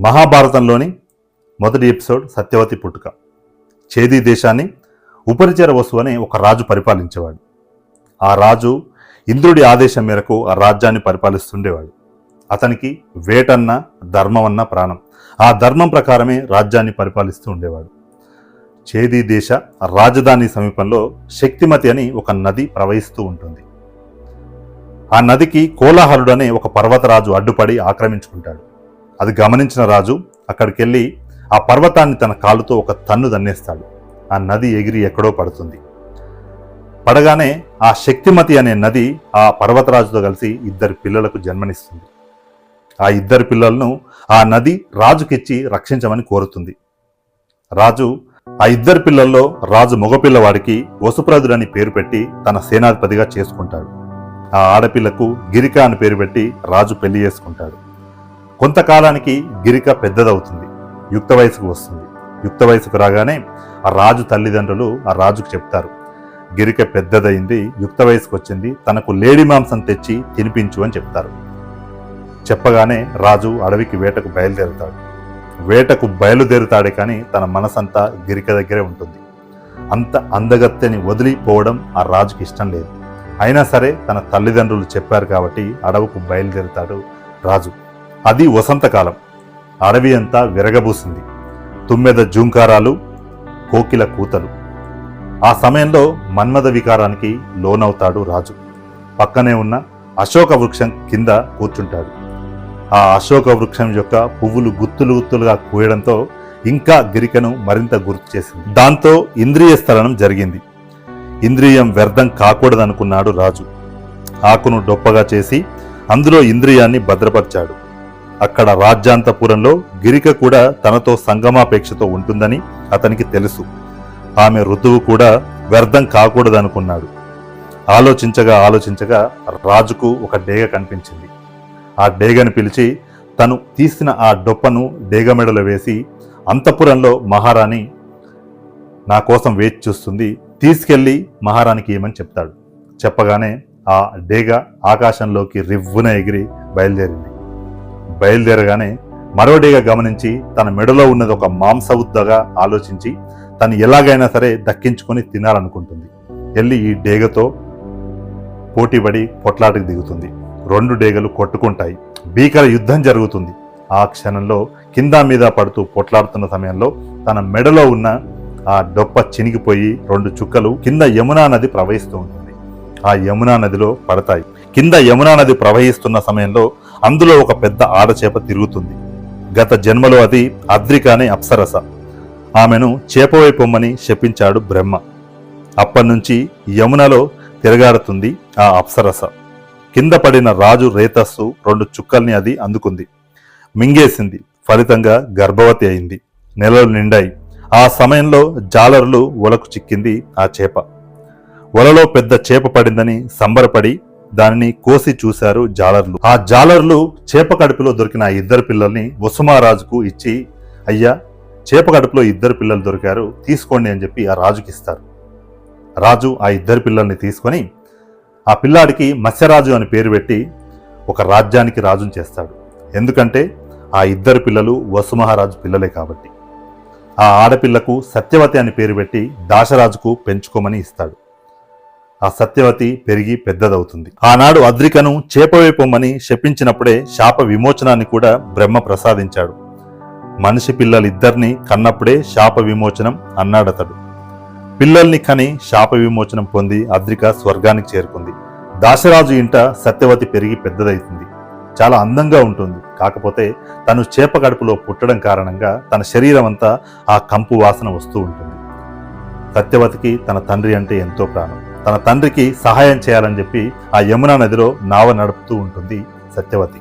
మహాభారతంలోని మొదటి ఎపిసోడ్ సత్యవతి పుట్టుక. చేదీ దేశాన్ని ఉపరిచర వసు అనే ఒక రాజు పరిపాలించేవాడు. ఆ రాజు ఇంద్రుడి ఆదేశం మేరకు ఆ రాజ్యాన్ని పరిపాలిస్తుండేవాడు. అతనికి వేటన్న ధర్మమన్న ప్రాణం. ఆ ధర్మం ప్రకారమే రాజ్యాన్ని పరిపాలిస్తూ ఉండేవాడు. చేదీ దేశ రాజధాని సమీపంలో శక్తిమతి అని ఒక నది ప్రవహిస్తూ ఉంటుంది. ఆ నదికి కోలాహలుడనే ఒక పర్వతరాజు అడ్డుపడి ఆక్రమించుకుంటాడు. అది గమనించిన రాజు అక్కడికి వెళ్ళి ఆ పర్వతాన్ని తన కాలుతో ఒక తన్ను దన్నేస్తాడు. ఆ నది ఎగిరి ఎక్కడో పడుతుంది. పడగానే ఆ శక్తిమతి అనే నది ఆ పర్వతరాజుతో కలిసి ఇద్దరు పిల్లలకు జన్మనిస్తుంది. ఆ ఇద్దరు పిల్లలను ఆ నది రాజుకిచ్చి రక్షించమని కోరుతుంది. రాజు ఆ ఇద్దరు పిల్లల్లో రాజు మగపిల్లవాడికి వసుప్రదుడని పేరు పెట్టి తన సేనాధిపతిగా చేసుకుంటాడు. ఆ ఆడపిల్లకు గిరిక అని పేరు పెట్టి రాజు పెళ్ళి చేసుకుంటాడు. కొంతకాలానికి గిరిక పెద్దదవుతుంది. యుక్త వయసుకు వస్తుంది. యుక్త వయసుకు రాగానే ఆ రాజు తల్లిదండ్రులు ఆ రాజుకు చెప్తారు. గిరిక పెద్దదైంది యుక్త వయసుకు వచ్చింది తనకు లేడి మాంసం తెచ్చి తినిపించు అని చెప్తారు. చెప్పగానే రాజు అడవికి వేటకు బయలుదేరుతాడు. వేటకు బయలుదేరుతాడే కానీ తన మనసంతా గిరిక దగ్గరే ఉంటుంది. అంత అందగత్తెని వదిలిపోవడం ఆ రాజుకి ఇష్టం లేదు. అయినా సరే తన తల్లిదండ్రులు చెప్పారు కాబట్టి అడవుకు బయలుదేరుతాడు రాజు. అది వసంతకాలం. అడవి అంతా విరగబూసింది. తుమ్మెద జూంకారాలు కోకిల కూతలు. ఆ సమయంలో మన్మథ వికారానికి లోనవుతాడు రాజు. పక్కనే ఉన్న అశోక వృక్షం కింద కూర్చుంటాడు. ఆ అశోక వృక్షం యొక్క పువ్వులు గుత్తులు గుత్తులుగా కూయడంతో ఇంకా గిరికను మరింత గుర్తు చేసింది. దాంతో ఇంద్రియ స్థలనం జరిగింది. ఇంద్రియం వ్యర్థం కాకూడదనుకున్నాడు రాజు. ఆకును డొప్పగా చేసి అందులో ఇంద్రియాన్ని భద్రపరిచాడు. అక్కడ రాజ్యాంతపురంలో గిరిక కూడా తనతో సంగమాపేక్షతో ఉంటుందని అతనికి తెలుసు. ఆమె ఋతువు కూడా వ్యర్థం కాకూడదనుకున్నాడు. ఆలోచించగా ఆలోచించగా రాజుకు ఒక డేగ కనిపించింది. ఆ డేగను పిలిచి తను తీసిన ఆ డొప్పను డేగ మెడలో వేసి అంతఃపురంలో మహారాణి నా కోసం వేచి చూస్తుంది తీసుకెళ్ళి మహారాణికి ఏమని చెప్తాడు. చెప్పగానే ఆ డేగ ఆకాశంలోకి రివ్వున ఎగిరి బయలుదేరింది. బయలుదేరగానే మరో డేగ గమనించి తన మెడలో ఉన్నది ఒక మాంసవుద్దగా ఆలోచించి తను ఎలాగైనా సరే దక్కించుకొని తినాలనుకుంటుంది. వెళ్ళి ఈ డేగతో పోటీపడి పొట్లాటకు దిగుతుంది. రెండు డేగలు కొట్టుకుంటాయి. భీకర యుద్ధం జరుగుతుంది. ఆ క్షణంలో కింద మీద పడుతూ పొట్లాడుతున్న సమయంలో తన మెడలో ఉన్న ఆ డొప్ప చినిగిపోయి రెండు చుక్కలు కింద యమునా నది ప్రవహిస్తూ ఉంటుంది. ఆ యమునా నదిలో పడతాయి. కింద యమునా నది ప్రవహిస్తున్న సమయంలో అందులో ఒక పెద్ద ఆడచేప తిరుగుతుంది. గత జన్మలో అది అద్రిక అనే అప్సరస. ఆమెను చేపవైపొమ్మని శపించాడు బ్రహ్మ. అప్పటినుంచి యమునలో తిరగాడుతుంది ఆ అప్సరస. కింద పడిన రాజు రేతస్సు రెండు చుక్కల్ని అది అందుకుంది. మింగేసింది. ఫలితంగా గర్భవతి అయింది. నెలలు నిండాయి. ఆ సమయంలో జాలరులు వలకు చిక్కింది ఆ చేప. వలలో పెద్ద చేప పడిందని సంబరపడి దానిని కోసి చూశారు జాలర్లు. ఆ జాలర్లు చేప కడుపులో దొరికిన ఆ ఇద్దరు పిల్లల్ని వసుమారాజుకు ఇచ్చి అయ్యా చేప కడుపులో ఇద్దరు పిల్లలు దొరికారు తీసుకోండి అని చెప్పి ఆ రాజుకి ఇస్తారు. రాజు ఆ ఇద్దరు పిల్లల్ని తీసుకొని ఆ పిల్లాడికి మత్స్యరాజు అని పేరు పెట్టి ఒక రాజ్యానికి రాజును చేస్తాడు. ఎందుకంటే ఆ ఇద్దరు పిల్లలు వసుమహారాజు పిల్లలే కాబట్టి. ఆ ఆడపిల్లకు సత్యవతి అని పేరు పెట్టి దాశరాజుకు పెంచుకోమని ఇస్తాడు. ఆ సత్యవతి పెరిగి పెద్దదవుతుంది. ఆనాడు అద్రికను చేపవేపొమ్మని శపించినప్పుడే శాప విమోచనాన్ని కూడా బ్రహ్మ ప్రసాదించాడు. మనిషి పిల్లలిద్దరిని కన్నప్పుడే శాప విమోచనం అన్నాడతడు. పిల్లల్ని కని శాప విమోచనం పొంది అద్రిక స్వర్గానికి చేరుకుంది. దాశరాజు ఇంట సత్యవతి పెరిగి పెద్దదవుతుంది చాలా అందంగా ఉంటుంది. కాకపోతే తను చేప గడుపులో పుట్టడం కారణంగా తన శరీరం అంతా ఆ కంపు వాసన వస్తూ ఉంటుంది. సత్యవతికి తన తండ్రి అంటే ఎంతో ప్రాణం. తన తండ్రికి సహాయం చేయాలని చెప్పి ఆ యమునా నదిలో నావ నడుపుతూ ఉంటుంది సత్యవతి.